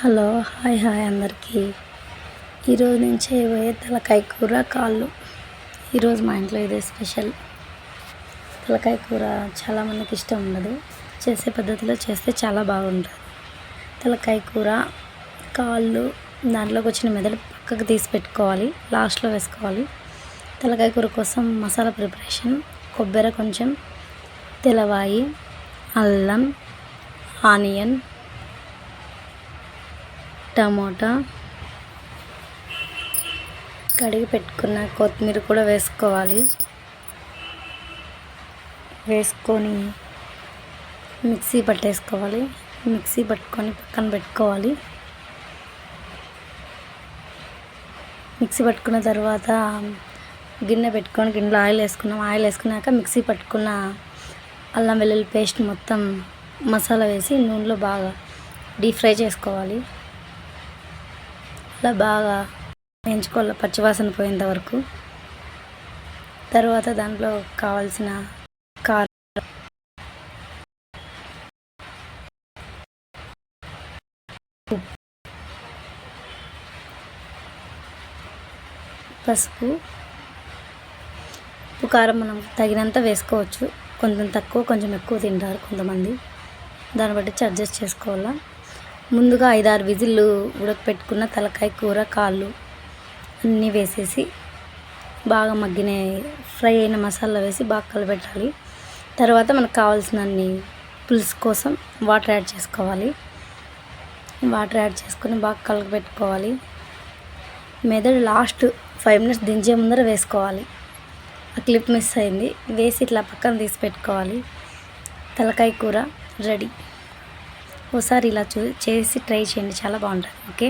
Hello hi hi అందరికీ. ఈరోజు నేను చేయబోయే తలకాయ కూర కాళ్ళు. ఈరోజు మా ఇంట్లో ఇదే స్పెషల్. తలకాయ కూర చాలామందికి ఇష్టం ఉండదు. చేసే పద్ధతిలో చేస్తే చాలా బాగుంటుంది. తలకాయ కూర కాళ్ళు దాంట్లోకి వచ్చిన మెదడు పక్కకు తీసి పెట్టుకోవాలి. లాస్ట్లో వేసుకోవాలి. తలకాయ కూర కోసం మసాలా ప్రిపరేషన్ కొబ్బరి కొంచెం తెలవాయి అల్లం ఆనియన్ టమోటా కడిగి పెట్టుకున్న కొత్తిమీర కూడా వేసుకోవాలి. వేసుకొని మిక్సీ పట్టేసుకోవాలి. మిక్సీ పట్టుకొని పక్కన పెట్టుకోవాలి. మిక్సీ పట్టుకున్న తర్వాత గిన్నె పెట్టుకొని గిన్నెలో ఆయిల్ వేసుకున్నాం. ఆయిల్ వేసుకున్నాక మిక్సీ పట్టుకున్న అల్లం వెల్లుల్లి పేస్ట్ మొత్తం మసాలా వేసి నూనెలో బాగా డీప్ ఫ్రై చేసుకోవాలి. అలా బాగా వేయించుకోవాలి పచ్చివాసన పోయేంత వరకు. తర్వాత దాంట్లో కావాల్సిన కారం. పసుపు. ఉప్పు కారం మనం తగినంత వేసుకోవచ్చు. కొంచెం తక్కువ కొంచెం ఎక్కువ తింటారు కొంతమంది. దాన్ని బట్టి అడ్జస్ట్ చేసుకోవాలా? ముందుగా ఐదారు విజిల్లు ఉడకపెట్టుకున్న తలకాయ కూర కాళ్ళు అన్నీ వేసేసి బాగా మగ్గిన ఫ్రై అయిన మసాలా వేసి బాగా కలపెట్టాలి తర్వాత మనకు కావాల్సినన్ని పులుసు కోసం వాటర్ యాడ్ చేసుకోవాలి. వాటర్ యాడ్ చేసుకొని బాగా కలపెట్టుకోవాలి మెదడు లాస్ట్ ఫైవ్ మినిట్స్ దించే ముందర వేసుకోవాలి. ఆ క్లిప్ మిస్ అయింది. వేసి ఇట్లా పక్కన తీసి పెట్టుకోవాలి. తలకాయ కూర రెడీ. ఒకసారి ఇలా చూ చేసి ట్రై చేయండి. చాలా బాగుంటుంది. ఓకే?